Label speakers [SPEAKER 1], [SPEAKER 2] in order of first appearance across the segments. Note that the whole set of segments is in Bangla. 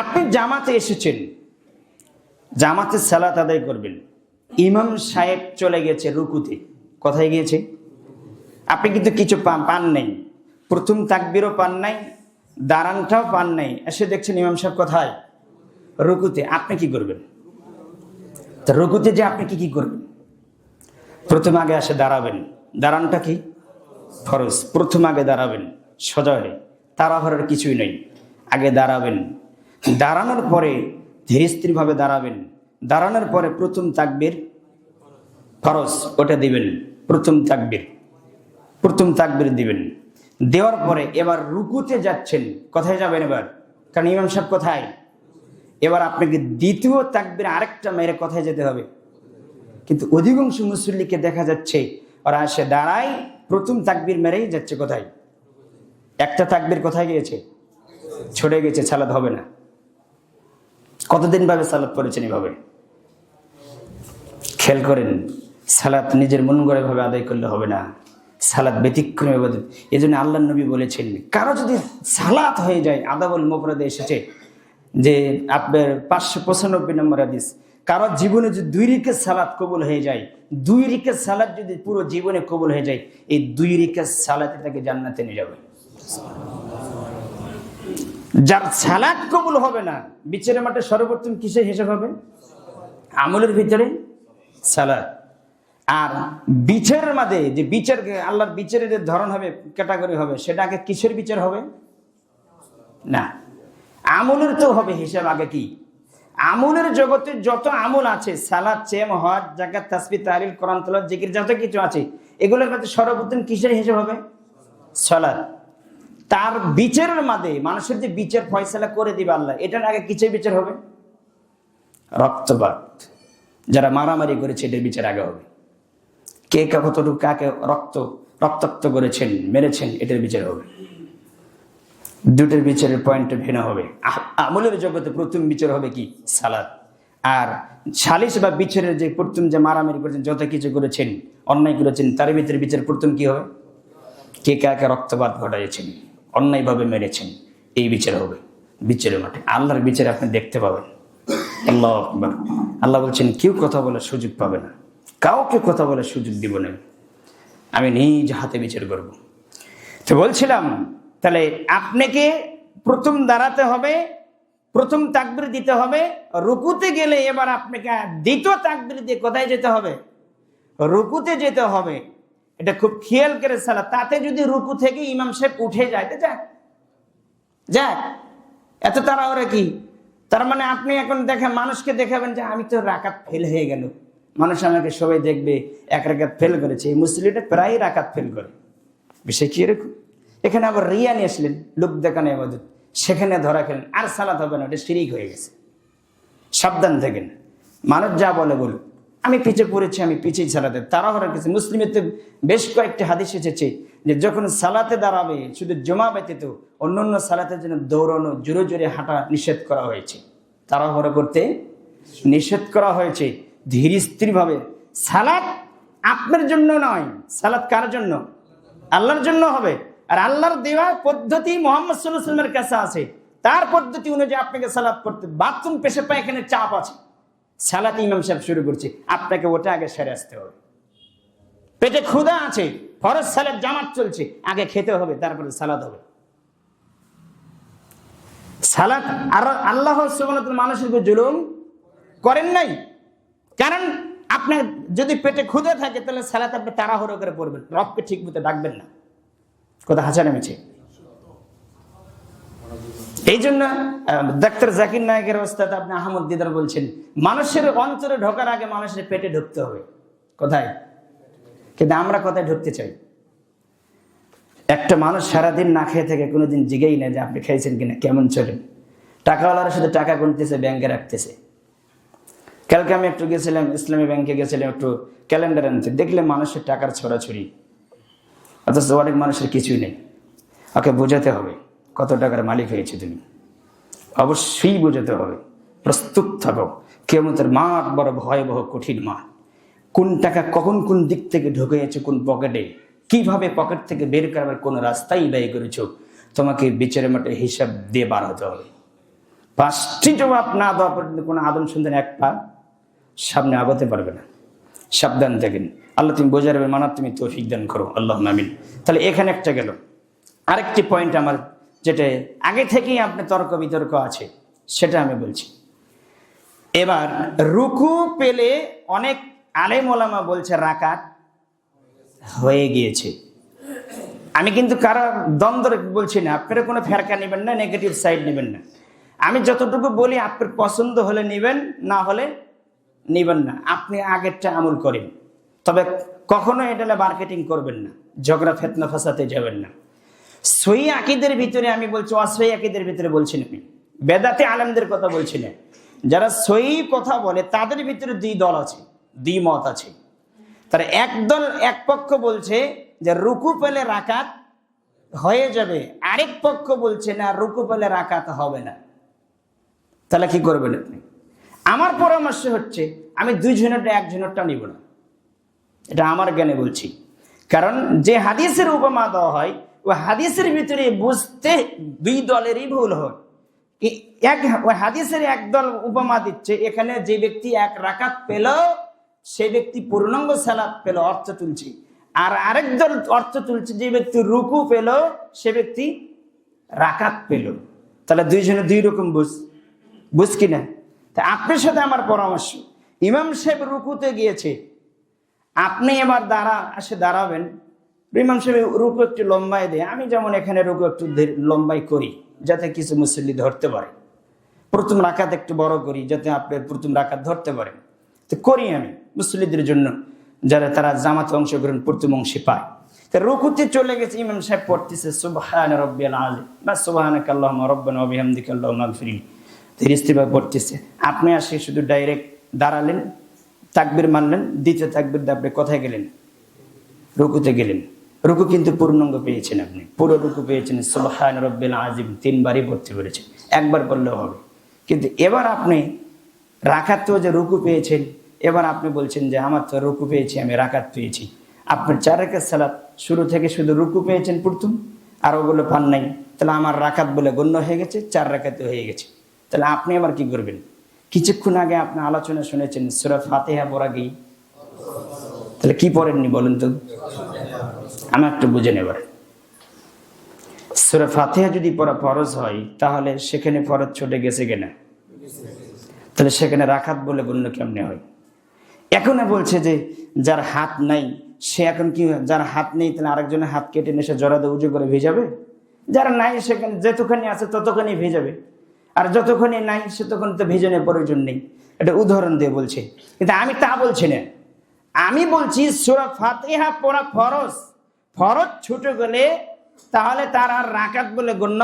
[SPEAKER 1] আপনি জামাতে এসেছেন। জামাতে সালাত আদায় করবেন। ইমাম সাহেব চলে গেছে রুকুতে। কোথায় গিয়েছে, আপনি কিন্তু কিছু পান পান নাই। প্রথম তাকবিরও পান নাই, দাঁড়ানটাও পান নাই। এসে দেখছেন ইমাম সাহেব কোথায়, রুকুতে আপনি কি করবেন? তা রুকুতে যে আপনি কি কি করবেন? প্রথম আগে আসে দাঁড়াবেন। দাঁড়ানটা কি? ফরজ। প্রথম আগে দাঁড়াবেন। সোজা হয়ে তাড়াহড়ার কিছুই নেই। আগে দাঁড়াবেন। দাঁড়ানোর পরে ধীরে ধীরস্থিরভাবে দাঁড়াবেন। দাঁড়ানোর পরে প্রথম তাকবির খরচ ওটা দিবেন। প্রথম তাকবির প্রথম তাকবির দিবেন। দেওয়ার পরে এবার রুকুতে যাচ্ছেন। কোথায় যাবেন এবার? কারণ ইমাম সাহেব কোথায়? এবার আপনাকে দ্বিতীয় তাকবির আরেকটা মেরে কোথায় যেতে হবে? কিন্তু অধিকাংশ মুসল্লিকে দেখা যাচ্ছে, ওরা এসে দাঁড়ায়, প্রথম তাকবির মেরেই যাচ্ছে কোথায়? একটা তাকবির কোথায় গিয়েছে? ছড়ে গেছে সালাদ হবে না। কতদিন ভাবে সালাদ করেছেন এভাবে? খেয়াল করেন, সালাত নিজের মন গড়ে ভাবে আদায় করলে হবে না। সালাদ ব্যতিক্রমে এই জন্য আল্লাহ নবী বলেছেন, কারও যদি সালাত হয়ে যায়, আদাবল মোপরাদে এসেছে যে আপনার পাঁচশো পঁচানব্বই নম্বর হাদিস, কারও জীবনে যদি দুই রিকের সালাদ কবুল হয়ে যায়, দুই রিকের সালাদ যদি পুরো জীবনে কবুল হয়ে যায়, এই দুই রিকের সালাতে তাকে জান্নাতে নিয়ে যাবে। যার সালাদ কবুল হবে না, বিচারের মাঠে সর্বপ্রথম কিসের হিসাব হবে? আমলের ভিতরে সালাদ। আর বিচারের মাঝে যে বিচার, আল্লাহর বিচারের যে ধরন হবে, ক্যাটাগরি হবে, সেটা আগে কিসের বিচার হবে? না। আমলের তো হবে হিসাব আগে কি? আমলের জগতে যত আমল আছে, সালাদ চেম হজ জাকাত তাসবি তাহলিল, কোরআন তলাত জিকির, যত কিছু আছে, এগুলোর মধ্যে সর্বপ্রথম কিসের হিসেব হবে? সালাদ। তার বিচারের মাঝে মানুষের যে বিচার ফয়সালা করে দিবে আল্লাহ, এটার আগে কিসের বিচার হবে? রক্তপাত। যারা মারামারি করেছে এটার বিচার আগে হবে। কে কতটুকু কাকে রক্ত, রক্তাক্ত করেছেন, মেরেছেন এটার বিচার হবে। দুটোর বিচারের পয়েন্ট ভিন্ন হবে। আমলের জগতে প্রথম বিচার হবে কি? সালাদ। আর সালিশ বা বিচারের যে প্রথম যে মারামারি করেছেন, যত কিছু করেছেন, অন্যায় করেছেন, তার ভিতরে বিচার প্রথম কি হবে? কে কাকে রক্তপাত ঘটাইছেন? অন্যায়ভাবে মেরেছেন, এই বিচার হবে, বিচারের মাঠে। আল্লাহর বিচারে আপনি দেখতে পাবেন। আল্লাহ আকবার। আল্লাহ বলছেন, কেউ কথা বলার সুযোগ পাবে না। কাউকে কথা বলার সুযোগ দিব না। আমি নিজ হাতে বিচার করব। তো বলছিলাম, তাহলে আপনাকে প্রথম দাঁড়াতে হবে, প্রথম তাকবির দিতে হবে। রুকুতে গেলে এবার আপনাকে দ্বিতীয় তাকবির দিয়ে কোথায় যেতে হবে? রুকুতে যেতে হবে। এটা খুব খেয়াল করে সালা তাতে যদি রুকু থেকে ইমাম সাহেব উঠে যায়, তো যাক। যাক, এত তারা ওরা কি? তার মানে আপনি এখন দেখেন, মানুষকে দেখাবেন যে আমি তো রাকাত ফেল হয়ে গেল। মানুষ আমাকে সবাই দেখবে, এক রাকাত ফেল করেছে। এই মুসলিমটা প্রায় রাকাত ফেল করে। বিষয় কি এরকম? এখানে আবার রিয়া নিয়ে আসলেন, লোক দেখানো এবাদত সেখানে ধরা খেলেন, আর সালাত হবে না, ওটা শিরিক হয়ে গেছে। সাবধান থাকেন। মানুষ যা বলে বলুক। আমি পিছিয়ে পড়েছি আমি পিছিয়ে সালাতে। তারা হওয়ার কিছু মুসলিমের তো বেশ কয়েকটি হাদিস এসেছে যে যখন সালাতে দাঁড়াবে, শুধু জমা ব্যতীত অন্য অন্য সালাতের জন্য দৌড়ানো, জোরে জোরে হাঁটা নিষেধ করা হয়েছে। তারা করতে নিষেধ করা হয়েছে। ধীর স্থিরভাবে। সালাত আপনার জন্য নয়। সালাত কার জন্য? আল্লাহর জন্য হবে। আর আল্লাহর দেওয়া পদ্ধতি মোহাম্মদ সাল্লাহ কাছে আছে। তার পদ্ধতি অনুযায়ী আপনাকে সালাদ করতে বাথরুম পেশে পায়খানে চাপ আছে। সালাত ইমাম সাহেব শুরু করছে, আপনাকে ওটা আগে সেরে আসতে হবে। পেটে ক্ষুধা আছে, ফরজ সালাদ জামাত চলছে, আগে খেতে হবে, তারপরে সালাদ হবে। সালাদ আর আল্লাহ মানুষের উপর জুলুম করেন নাই। কারণ আপনার যদি পেটে ক্ষুধা থাকে, তাহলে সালাত আপনি তাড়াহুড়ো করে পড়বেন, রবকে ঠিক মতো ডাকবেন না। কথা হাসা নেমেছে এই জন্য ডাক্তার জাকির নায়কের অবস্থাতে আপনি আহমদ দিদার বলছেন, মানুষের অন্তরে ঢোকার আগে মানুষের পেটে ঢুকতে হবে। কোথায়? কিন্তু আমরা কোথায় ঢুকতে চাই? একটা মানুষ সারাদিন না খেয়ে থেকে কোনোদিন জিগেই না যে আপনি খেয়েছেন কিনা, কেমন চলেন টাকাওয়ালারা শুধু টাকা গুনতেছে, ব্যাংকে রাখতেছে। কালকে আমি একটু গেছিলাম, ইসলামী ব্যাংকে গেছিলাম, একটু ক্যালেন্ডার আনতে। দেখলে মানুষের টাকার ছড়াছড়ি। অথচ অনেক মানুষের কিছুই নেই। ওকে বোঝাতে হবে। কত টাকার মালিক হয়েছে তুমি? অবশ্যই বোঝাতে হবে। প্রস্তুত থাকো। কেমতের মাঠ বড় ভয়াবহ, কঠিন মাঠ। কোন টাকা কখন কোন দিক থেকে ঢুকে যাচ্ছে কোন পকেটে? কীভাবে পকেট থেকে বের করার কোন রাস্তাই ব্যয় করেছ? তোমাকে বিচারের মাঠে হিসাব দিয়ে বার হতে হবে। পাঁচটি জবাব না দেওয়া পর্যন্ত কোনো আদম সন্তান এক পা সামনে আগাতে পারবে না। সাবধান থাকেন। আল্লাহ তুমি বোঝা হবে মানার তুমি তৌফিক দান করো। আল্লাহ নামিন তাহলে এখানে একটা গেল। আরেকটি পয়েন্ট আমার যেটা আগে থেকেই আপনার তর্ক বিতর্ক আছে, সেটা আমি বলছি। এবার, রুকু পেলে অনেক আলেম ওলামা বলছে, রাকাত হয়ে গিয়েছে। আমি কিন্তু কারও দ্বন্দ্ব বলছি না, আপনারা কোনো ফেরকা নেবেন না নেগেটিভ সাইড নেবেন না। আমি যতটুকু বলি, আপনার পছন্দ হলে নেবেন, না হলে নেবেন না। আপনি আগেরটা আমল করেন। তবে কখনো এটা মার্কেটিং করবেন না। ঝগড়া, ফেতনা ফাসাতে যাবেন না। সই আকিদের ভিতরে আমি বলছি অসই আকিদের ভিতরে বলছি না। বেদাতে আলেমদের কথা বলছি না। যারা সই কথা বলে, তাদের ভিতরে দুই দল আছে, দুই মত আছে। তার একদল এক পক্ষ বলছে যে রুকু পেলে রাকাত হয়ে যাবে, আরেক পক্ষ বলছে না রুকু পেলে রাকাত হবে না। তাহলে কি করবেন আপনি? আমার পরামর্শ হচ্ছে, আমি দুই ঝুনটা এক ঝুনটা নিব না। এটা আমার জ্ঞানে বলছি। কারণ যে হাদিসের উপমা দেওয়া হয় ওই হাদিসের ভিতরে বুঝতে দুই দলেরই ভুল হয়। এক হাদিসের একদল উপমা দিচ্ছে, এখানে যে ব্যক্তি এক রাকাত পেল, সে ব্যক্তি পূর্ণাঙ্গ সালাত পেল, অর্থ তুলছে। আর আরেক দল অর্থ তুলছে, যে ব্যক্তি রুকু পেল, সে ব্যক্তি রাকাত পেল। তাহলে দুইজনে দুই রকম বুঝ বুঝ কিনা? তা আপনার সাথে আমার পরামর্শ, ইমাম সাহেব রুকুতে গিয়েছে, আপনি এবার দাঁড়া আসে দাঁড়াবেন। ইমাম সাহেব রুকু একটু লম্বাই দেয়। আমি যেমন এখানে রুকু একটু ধীর- লম্বাই করি, যাতে কিছু মুসল্লি ধরতে পারে। প্রথম রাকাত একটু বড় করি, যাতে আপনি প্রথম রাকাত ধরতে পারেন। তো করি আমি মুসল্লিদের জন্য, যারা তারা জামাতে অংশগ্রহণ প্রথম অংশে পায়। তা রুকুতে চলে গেছে, ইমাম সাহেব পড়তেছে, সুবহান রব্বিয়াল আলী বা সুবহানাক কাল্লাহ রাব্বানা ওয়া বিহামদিকা আল্লাহুম্মা আগফিরলি ধীরস্থিরভাবে পড়তেছে। আপনি আসে শুধু ডাইরেক্ট দাঁড়ালেন, তাকবির মানলেন, দ্বিতীয় তাকবির দিয়ে আপনি কোথায় গেলেন? রুকুতে গেলেন। রুকু কিন্তু পূর্ণাঙ্গ পেয়েছেন আপনি। পুরো রুকু পেয়েছেন। সুবহান রব্বিল আজিম তিনবারই পড়তে পেরেছেন একবার বললেও হবে। কিন্তু এবার আপনি রাখাত তো যে রুকু পেয়েছেন, এবার আপনি বলছেন যে, আমার তো রুকু পেয়েছি, আমি রাকাত পেয়েছি। আপনার চার সালাত শুরু থেকে শুধু রুকু পেয়েছেন প্রথম, আর ওগুলো পান নাই। তাহলে আমার রাকাত বলে গণ্য হয়ে গেছে, চার রাকাতে হয়ে গেছে। তাহলে আপনি আবার কি করবেন? কিছুক্ষণ আগে আপনি আলোচনা শুনেছেন, সুরা ফাতেহা পড়া তাহলে কি পড়েননি বলুন তো? আমি একটু বুঝে নেবার সুরা ফাতেহা যদি পড়া ফরজ হয়, তাহলে সেখানে ফরজ ছুটে গেছে কিনা? তাহলে সেখানে রাখাত বলে গণ্য কেমনে হয়? এখন বলছে যে, যার হাত নাই, সে এখন কি যার হাত নেই, তাহলে আরেকজনের হাত কেটে নিয়ে সে জড়াতে উজু করে ভেজাবে? যারা নাই, সেখানে যতখানি আছে ততখানি ভেজাবে। আর যতক্ষণই নাই সে তখন তো ভেজনের প্রয়োজন নেই। এটা উদাহরণ দিয়ে বলছে। কিন্তু আমি তা বলছি না। আমি বলছি সুরা ফাতেহা পড়া ফরজ। ফরজ ছুটে গেলে তাহলে তার আর রাকাত বলে গণ্য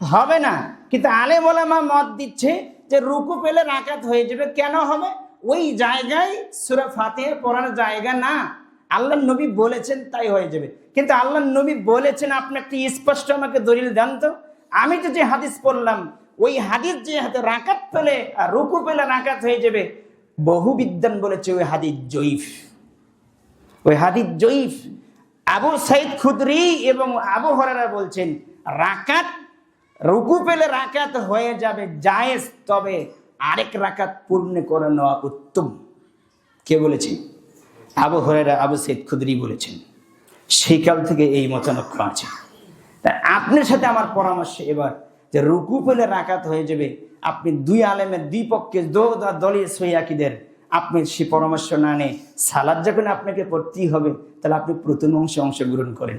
[SPEAKER 1] হবে না। কিন্তু আলে মোলামা মত দিচ্ছে যে রুকু পেলে রাকাত হয়ে যাবে। কেন হবে? ওই জায়গায় সুরা ফাতিহা পড়ার জায়গা না। আল্লাহ নবী বলেছেন তাই হয়ে যাবে। কিন্তু আল্লাহ নবী বলেছেন, আপনি একটি স্পষ্ট আমাকে দলিল দেন তো। আমি তো যে হাদিস পড়লাম, ওই হাদিস যে হাতে রাকাত পেলে রুকু পেলে রাকাত হয়ে যাবে বহু বিদ্যান বলেছে ওই হাদিস জয়ীফ। ওই হাদিস জয়ীফ। আবু সাইদ খুদরি এবং আবু হরারা বলছেন, রাকাত, রুকু পেলে রাকাত হয়ে যাবে জায়েজ, তবে আরেক রাকাত পূর্ণ করে নেওয়া উত্তম। কে বলেছে? আবু হরেরা আবু সৈদ খুদরি বলেছেন। সেই কাল থেকে এই মতানক্ষ আছে। তা আপনার সাথে আমার পরামর্শ এবার যে রুকু পেলে রাকাত হয়ে যাবে, আপনি দুই আলেমের দুই পক্ষে দলীয় সৈয়াকিদের আপনি সে পরামর্শ না নিয়ে সালাদ যখন আপনাকে পড়তেই হবে, তাহলে আপনি প্রথম অংশে অংশগ্রহণ করেন।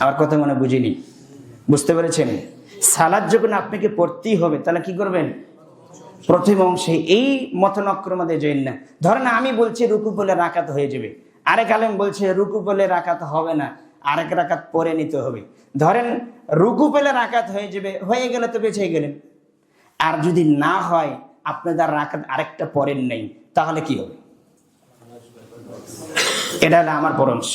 [SPEAKER 1] আমার কথা মনে বুঝিনি। বুঝতে পেরেছেন? সালাদ যখন আপনাকে পড়তেই হবে, তাহলে কি করবেন? প্রথম অংশে এই মতনক্রমাদে জয়েন না। ধরেন আমি বলছি রুকু বলে রাকাত হয়ে যাবে। আরেক আলেম বলছে রুকু বলে রাকাত হবে না। আরেক রাকাত পরে নিতে হবে। ধরেন রুকু পেলে রাকাত হয়ে যাবে, হয়ে গেলে তো বেঁচে গেলেন। আর যদি না হয় আপনাদের রাখাত আরেকটা পরেন নেই। তাহলে কি হবে? এটা হলো আমার পরামর্শ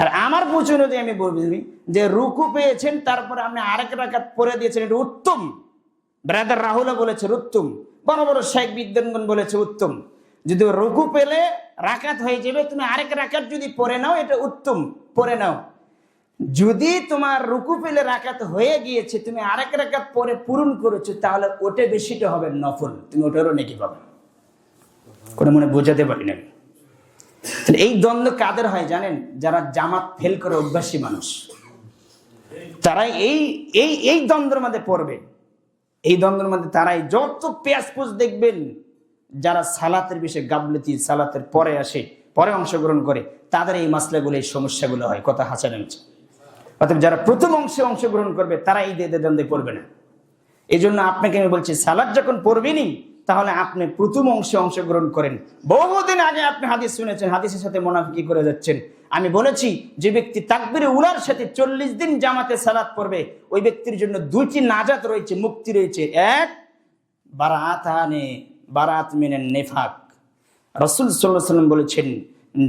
[SPEAKER 1] আর আমার বুঝ অনুযায়ী আমি বলবি যে রুকু পেয়েছেন, তারপরে আপনি আরেক রাকাত পরে দিয়েছেন, এটা উত্তম। ব্রাদার রাহুলও বলেছে উত্তম। বড় বড় শেখ বিদ্যানগণ বলেছে উত্তম। যদি রুকু পেলে রাকাত হয়ে যাবে, তুমি আরেক রাকাত যদি পরে নাও, এটা উত্তম। পরে নাও। যদি তোমার রুকু পেলে রাকাত হয়ে গিয়েছে, তুমি আরেক রাকাত পরে পূরণ করেছ, তাহলে ওটা বেশিটা হবে নফল। তুমি ওটারও নাকি পাবে কোনো মনে বোঝাতে পারি না তাহলে এই দ্বন্দ্ব কাদের হয় জানেন? যারা জামাত ফেল করে অভ্যাসী মানুষ। তারা এই এই এই দ্বন্দ্বের মধ্যে পড়বে। এই দ্বন্দ্বের মধ্যে তারাই যত পেঁয়াজপুষ দেখবেন, যারা সালাতের বিষয়ে গাবলতি সালাতের পরে আসে, পরে অংশগ্রহণ করে, তাদের এই মাসলাগুলো, এই সমস্যাগুলো হয়। কথা হাসা নেমেছে অর্থাৎ যারা প্রথম অংশে অংশগ্রহণ করবে, তারা এই দ্বন্দ্বে পড়বে না। এই জন্য আপনাকে আমি বলছি, সালাদ যখন পড়বেনই তাহলে আপনি প্রথম অংশে অংশগ্রহণ করেন। বহুদিন আগে আপনি হাদিস শুনেছেন, হাদিসের সাথে মোনাফিকি করে যাচ্ছেন। আমি বলেছি, যে ব্যক্তি তাকবিরে উলার সাথে চল্লিশ দিন জামাতে সালাদ পড়বে, ওই ব্যক্তির জন্য দুইটি নাজাত রয়েছে, মুক্তি রয়েছে। এক, বারাতানে, বারাত মেনে নেফাক। রসুল সাল্লাহ সাল্লাম বলেছেন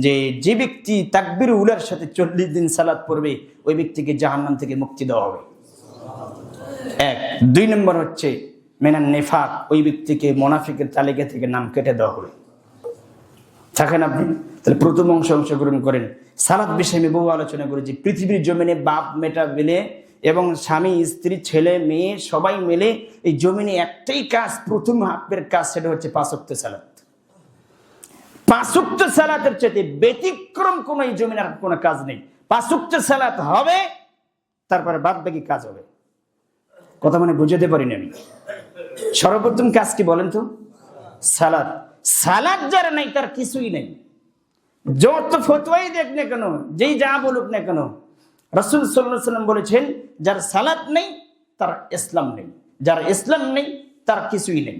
[SPEAKER 1] যে যে ব্যক্তি তাকবির উলার সাথে চল্লিশ দিন সালাদ পড়বে, ওই ব্যক্তিকে জাহান্নাম থেকে মুক্তি দেওয়া হবে। এক, দুই নম্বর হচ্ছে মেনান নেফাক ওই ব্যক্তিকে মোনাফিকের তালিকা থেকে নাম কেটে দেওয়া হবে থাকেন আপনি? তাহলে প্রথম অংশ অংশগ্রহণ করেন। সালাদ বিষয়ে আমি বহু আলোচনা করেছি। পৃথিবীর জমিনে বাপ মেটা মিলে এবং স্বামী, স্ত্রী, ছেলে, মেয়ে সবাই মিলে এই জমিনে একটাই কাজ, প্রথম হাফের কাজ সেটা হচ্ছে পাঁচক্ত সালাদ পাঁচক্ত সালাতের চেয়ে ব্যতিক্রম কোনো এই জমিনের কোনো কাজ নেই। পাঁচক্ত সালাত হবে, তারপরে বাদ বাকি কাজ হবে। কথা মানে বুঝাতে পারিনি আমি। সর্বপ্রথম কাজ কি বলেন তো? সালাদ। সালাদ যার নাই, তার কিছুই নেই। যত ফতুয়াই দেখ না কেন, যেই যা বলুক না কেন, রসুল সাল্লাহ সাল্লাম বলেছেন, যার সালাদ নেই, তার ইসলাম নেই। যার ইসলাম নেই, তার কিছুই নেই।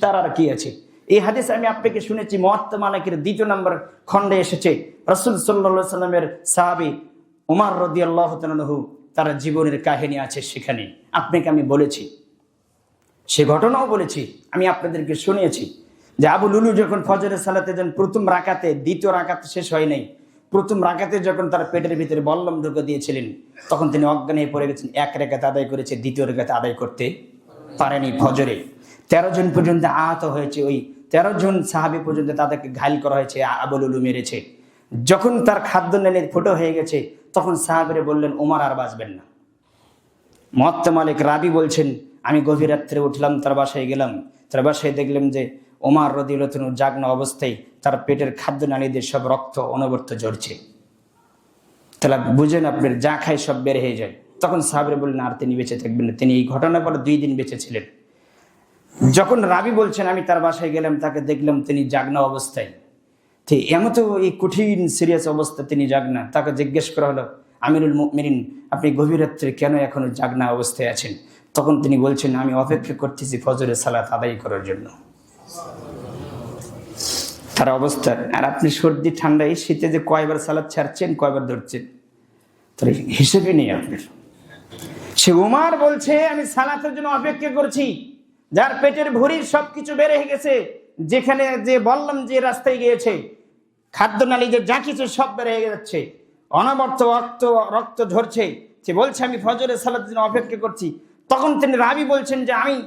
[SPEAKER 1] তার আর কি আছে? এই হাদিস আমি আপনাকে শুনেছি মহাত্মা মালিকের দ্বিতীয় নম্বর খণ্ডে এসেছে। রসুল সাল্লা সাল্লামের সাহাবি উমার রদি আল্লাহ তার জীবনের কাহিনী আছে সেখানে। আপনাকে আমি বলেছি, সে ঘটনাও বলেছি, আমি আপনাদেরকে শুনিয়েছি যে আবু লুলু যখন ফজরের সালাতে যান, প্রথম রাকাতে, দ্বিতীয় রাকাতে শেষ হয় নাই। প্রথম রাকাতে যখন তার পেটের ভিতরে বল্লম ঢুকে দিয়েছিলেন, তখন তিনি অজ্ঞান হয়ে পড়ে গেছেন, এক রেখাতে আদায় করেছে, দ্বিতীয় রেখাতে আদায় করতে পারেনি ফজরে। তেরো জন পর্যন্ত আহত হয়েছে ওই তেরো জন সাহাবি পর্যন্ত তাদেরকে ঘাইল করা হয়েছে আবু লুলু মেরেছে। যখন তার খাদ্য নেলে ফুটো হয়ে গেছে তখন সাহাবিরে বললেন, ওমার আর বাঁচবেন না। মহাত্মা মালিক রাবি বলছেন, আমি গভীর রাত্রে উঠলাম, তার বাসায় গেলাম। তার বাসায় দেখলাম যে ওমার রদিউলতনু জাগ্ন অবস্থায় তার পেটের খাদ্য নালীদের সব রক্ত অনবর্ত ঝরছে। তাহলে বুঝেন, আপনার যা খাই সব বের হয়ে যায়। তখন সাহাবরে বললেন, আর তিনি বেঁচে থাকবেন না। তিনি এই ঘটনার পর দুই দিন বেঁচে ছিলেন। যখন রাবি বলছেন, আমি তার বাসায় গেলাম, তাকে দেখলাম তিনি জাগনা অবস্থায়। ঠিক এমন তো এই কঠিন সিরিয়াস অবস্থা তিনি যাক জাগনা তাকে জিজ্ঞেস করা হলো, আমিরুল মেরিন আপনি গভীর রাত্রে কেন এখনও জাগনা অবস্থায় আছেন? তখন তিনি বলছেন, আমি অপেক্ষা করতেছি ফজরের সালাত আদায় করার জন্য। তার অবস্থা, আর আপনি সর্দি, ঠান্ডা, এই শীতে যে কয়বার সালাদ ছাড়ছেন, কয়বার ধরছেন? তাহলে হিসেবে নেই আপনার। সে উমার বলছে, আমি সালাতের জন্য অপেক্ষা করছি। যার পেটের ভুঁড়ির সবকিছু বেড়ে গেছে। যেখানে যে বললাম যে রাস্তায় গিয়েছে খাদ্য নালী যে যা কিছু সব বেড়ে যাচ্ছে, অনবর্ত রক্ত রক্ত ঝরছে, সে বলছে, আমি ফজরের সালাদ অপেক্ষা করছি। তখন তিনি রাবি বলছেন যে, আমি,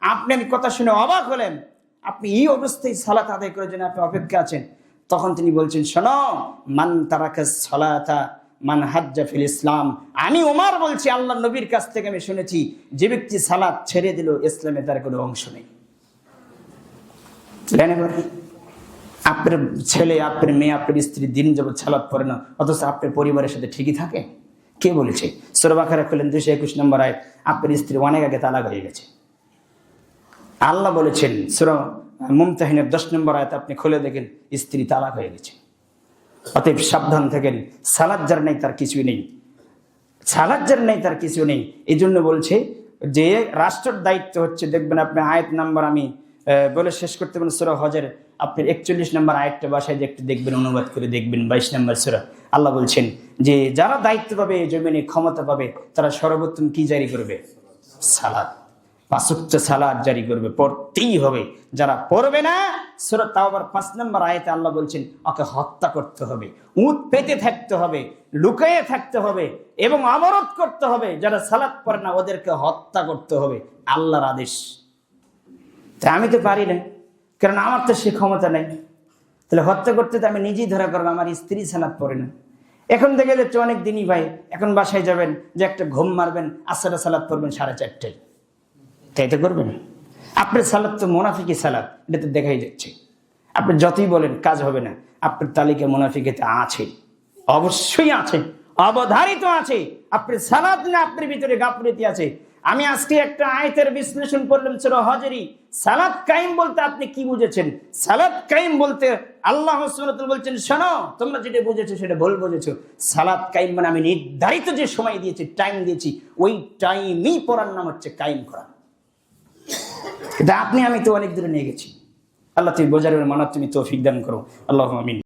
[SPEAKER 1] আপনি আমি কথা শুনে অবাক হলেন। আপনি এই অবস্থায় সালাত আদায় করার জন্য আপনি অপেক্ষা আছেন। তখন তিনি বলছেন, শোনো, মান তারাকা সালাতা, মান হাজ্জা ফিল ইসলাম। আমি ওমার বলছি আল্লাহ নবীর কাছ থেকে আমি শুনেছি, যে ব্যক্তি সালাত ছেড়ে দিল, ইসলামে তার কোনো অংশ নেই। এবার? আপনার ছেলে, আপনার মেয়ে, আপনার স্ত্রী দিন যাবত সালাত পড়ে না, অথচ আপনার পরিবারের সাথে ঠিকই থাকে? কে বলেছে? সোরবাখারা করলেন দুশো একুশ নম্বর আয় আপনার স্ত্রী অনেক আগে তালাক হয়ে গেছে। আল্লাহ বলেছেন, সুর মুমতাহিনের দশ নম্বর আয়তে আপনি খুলে দেখেন, স্ত্রী তালাক হয়ে গেছে। অতএব সাবধান থাকেন সালাদ যার নেই তার কিছুই নেই। সালাদ যার নেই তার কিছু নেই। এই জন্য বলছে যে, রাষ্ট্রের দায়িত্ব হচ্ছে, দেখবেন আপনি আয়াত নাম্বার আমি বলে শেষ করতে পারেন সুরা হজের। আপনি একচল্লিশ নম্বর আয়াতটা বাসায় যে একটু দেখবেন, অনুবাদ করে দেখবেন, বাইশ নম্বর সুরা। আল্লাহ বলছেন যে, যারা দায়িত্ব পাবে, জমিনে ক্ষমতা পাবে, তারা সর্বোত্তম কি জারি করবে? সালাদ পাঁচক্ত সালাদ জারি করবে, পড়তেই হবে। যারা পড়বে না, সুরা তাও আবার পাঁচ নম্বর আয়তে আল্লাহ বলছেন, ওকে হত্যা করতে হবে উঁত পেতে থাকতে হবে, লুকাইয়ে থাকতে হবে এবং অবরোধ করতে হবে। যারা সালাদ পড়ে না, ওদেরকে হত্যা করতে হবে, আল্লাহর আদেশ। তা আমি তো পারি না কারণ আমার তো সে ক্ষমতা নেই। তাহলে হত্যা করতে তো আমি নিজেই ধরা করব আমার স্ত্রী সালাদ পড়ে না। এখন দেখে যাচ্ছে অনেক দিনই ভাই, এখন বাসায় যাবেন, যে একটা ঘুম মারবেন, আসারা সালাদ পড়বেন সাড়ে চারটায়। তাই তো করবেন। আপনার সালাদ তো মোনাফিকি সালাদ এটা তো দেখাই যাচ্ছে। আপনি যতই বলেন, কাজ হবে না। আপনার তালিকা মোনাফিকেতে আছে। অবশ্যই আছে। অবধারিত আছে। আপনার সালাদ না, আপনার ভিতরে গাফরিতি আছে। আমি আজকে একটা আয়তের বিশ্লেষণ করলাম ছিল হজরি। সালাদ কাইম বলতে আপনি কি বুঝেছেন? সালাদ কাইম বলতে আল্লাহ বলছেন, শোনো, তোমরা যেটা বুঝেছ সেটা ভুল বুঝেছ। সালাদ কাইম মানে আমি নির্ধারিত যে সময় দিয়েছি টাইম দিয়েছি, ওই টাইমই পড়ার নাম হচ্ছে কাইম করা। কিন্তু আপনি, আমি তো অনেক দূরে নিয়ে গেছি। আল্লাহ তুমি বোঝার মানা তুমি তৌফিক দান করো। আল্লাহ আমিন।